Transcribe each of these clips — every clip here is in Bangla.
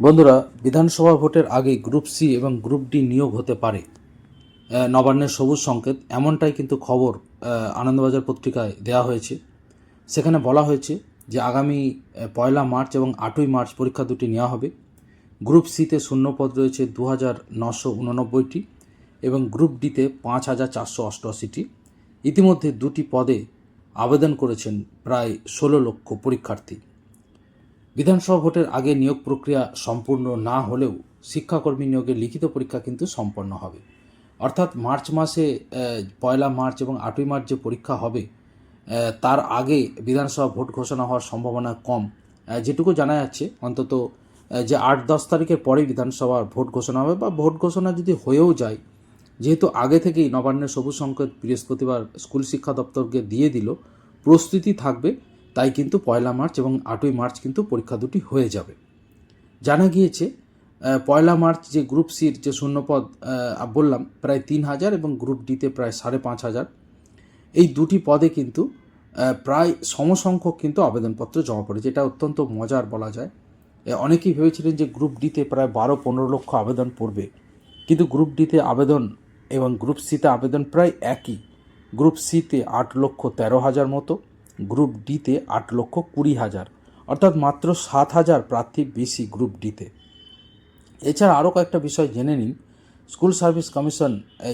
বন্ধুরা, বিধানসভা ভোটের আগে গ্রুপ সি এবং গ্রুপ ডি নিয়োগ হতে পারে। নবান্নের সবুজ সংকেত, এমনটাই কিন্তু খবর আনন্দবাজার পত্রিকায় দেওয়া হয়েছে। সেখানে বলা হয়েছে যে, আগামী পয়লা মার্চ এবং আটই মার্চ পরীক্ষা দুটি নেওয়া হবে। গ্রুপ সিতে শূন্যপদ রয়েছে দু হাজার নশো উননব্বইটি এবং গ্রুপ ডিতে পাঁচ হাজার চারশো অষ্টআশিটি। ইতিমধ্যে দুটি পদে আবেদন করেছেন প্রায় ষোলো লক্ষ পরীক্ষার্থী। বিধানসভা ভোটের আগে নিয়োগ প্রক্রিয়া সম্পূর্ণ না হলেও শিক্ষাকর্মী নিয়োগের লিখিত পরীক্ষা কিন্তু সম্পন্ন হবে। অর্থাৎ মার্চ মাসে পয়লা মার্চ এবং আটই মার্চ যে পরীক্ষা হবে তার আগে বিধানসভা ভোট ঘোষণা হওয়ার সম্ভাবনা কম। যেটুকু জানা যাচ্ছে, অন্তত যে আট দশ তারিখের পরেই বিধানসভার ভোট ঘোষণা হবে বা ভোট ঘোষণা যদি হয়েও যায়, যেহেতু আগে থেকেই নবান্নের সবুজ সংকেত বৃহস্পতিবার স্কুল শিক্ষা দপ্তরকে দিয়ে দিল, প্রস্তুতি থাকবে তাই কিন্তু পয়লা মার্চ এবং আটই মার্চ কিন্তু পরীক্ষা দুটি হয়ে যাবে। জানা গিয়েছে পয়লা মার্চ যে গ্রুপ সির যে শূন্যপদ বললাম, প্রায় তিন হাজার এবং গ্রুপ ডিতে প্রায় সাড়ে পাঁচ হাজার। এই দুটি পদে কিন্তু প্রায় সমসংখ্যক কিন্তু আবেদনপত্র জমা পড়েছে এটা অত্যন্ত মজার বলা যায়। অনেকেই ভেবেছিলেন যে গ্রুপ ডিতে প্রায় বারো পনেরো লক্ষ আবেদন পড়বে। কিন্তু গ্রুপ ডিতে আবেদন এবং গ্রুপ সিতে আবেদন প্রায় একই। গ্রুপ সিতে আট লক্ষ তেরো হাজার মতো। গ্রুপ ডিতে আট লক্ষ কুড়ি হাজার, অর্থাৎ মাত্র সাত হাজার প্রার্থী বেশি গ্রুপ ডিতে। এছাড়া আরও কয়েকটা বিষয় জেনে নিন। স্কুল সার্ভিস কমিশন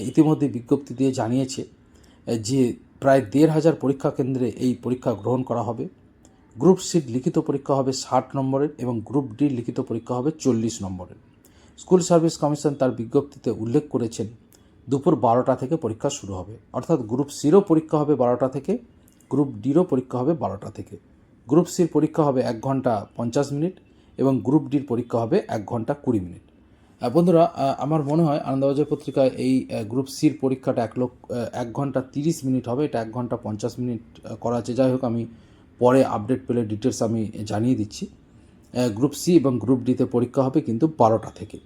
ইতিমধ্যে বিজ্ঞপ্তি দিয়ে জানিয়েছে যে প্রায় দেড় হাজার পরীক্ষা কেন্দ্রে এই পরীক্ষা গ্রহণ করা হবে। গ্রুপ সির লিখিত পরীক্ষা হবে ষাট নম্বরের এবং গ্রুপ ডির লিখিত পরীক্ষা হবে চল্লিশ নম্বরের। স্কুল সার্ভিস কমিশন তার বিজ্ঞপ্তিতে উল্লেখ করেছেন, দুপুর বারোটা থেকে পরীক্ষা শুরু হবে। অর্থাৎ গ্রুপ সিরও পরীক্ষা হবে বারোটা থেকে গ্রুপ ডিরও পরীক্ষা হবে বারোটা থেকে। গ্রুপ সির পরীক্ষা হবে এক ঘণ্টা পঞ্চাশ মিনিট এবং গ্রুপ ডির পরীক্ষা হবে এক ঘণ্টা কুড়ি মিনিট। বন্ধুরা আমার মনে হয় আনন্দবাজার পত্রিকায় এই গ্রুপ সির পরীক্ষাটা এক লক্ষ এক ঘণ্টা তিরিশ মিনিট হবে। এটা এক ঘণ্টা পঞ্চাশ মিনিট করা আছে। যাই হোক, আমি পরে আপডেট পেলে ডিটেলস আমি জানিয়ে দিচ্ছি। গ্রুপ সি এবং গ্রুপ ডিতে পরীক্ষা হবে কিন্তু বারোটা থেকে।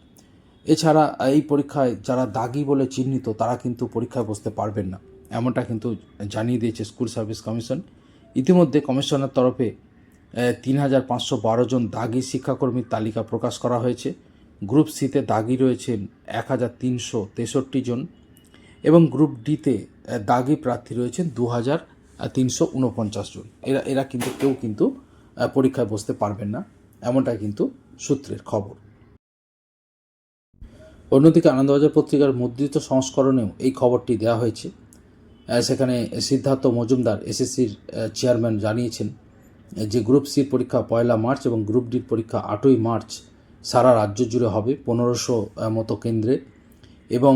এছাড়া এই পরীক্ষায় যারা দাগি বলে চিহ্নিত, তারা কিন্তু পরীক্ষায় বসতে পারবেন না। এমনটা কিন্তু জানিয়ে দিয়েছে স্কুল সার্ভিস কমিশন। ইতিমধ্যে কমিশনের তরফে তিন হাজার পাঁচশো বারো জন দাগি শিক্ষাকর্মীর তালিকা প্রকাশ করা হয়েছে। গ্রুপ সিতে দাগি রয়েছেন এক হাজার তিনশো তেষট্টি জন এবং গ্রুপ ডিতে দাগি প্রার্থী রয়েছেন দু হাজার তিনশো উনপঞ্চাশ জন। এরা এরা কিন্তু কেউ কিন্তু পরীক্ষায় বসতে পারবেন না এমনটাই কিন্তু সূত্রের খবর। অন্যদিকে আনন্দবাজার পত্রিকার মুদ্রিত সংস্করণেও এই খবরটি দেওয়া হয়েছে। সেখানে সিদ্ধার্থ মজুমদার, এসএসসির চেয়ারম্যান জানিয়েছেন যে গ্রুপ সির পরীক্ষা পয়লা মার্চ এবং গ্রুপ ডির পরীক্ষা আটই মার্চ সারা রাজ্য জুড়ে হবে, পনেরোশো মতো কেন্দ্রে। এবং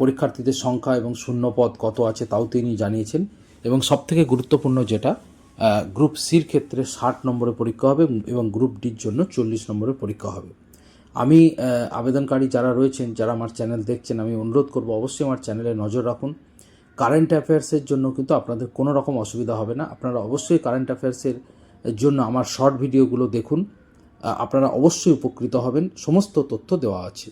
পরীক্ষার্থীদের সংখ্যা এবং শূন্যপদ কত আছে তাও তিনি জানিয়েছেন। এবং সবথেকে গুরুত্বপূর্ণ যেটা গ্রুপ সির ক্ষেত্রে ষাট নম্বরে পরীক্ষা হবে এবং গ্রুপ ডির জন্য চল্লিশ নম্বরে পরীক্ষা হবে। আমি আবেদনকারী যারা রয়েছেন, যারা আমার চ্যানেল দেখছেন, আমি অনুরোধ করব অবশ্যই আমার চ্যানেলে নজর রাখুন। কারেন্ট অ্যাফেয়ার্সের জন্য কিন্তু আপনাদের কোনো রকম অসুবিধা হবে না। আপনারা অবশ্যই কারেন্ট অ্যাফেয়ার্সের জন্য আমার শর্ট ভিডিওগুলো দেখুন। আপনারা অবশ্যই উপকৃত হবেন। সমস্ত তথ্য দেওয়া আছে।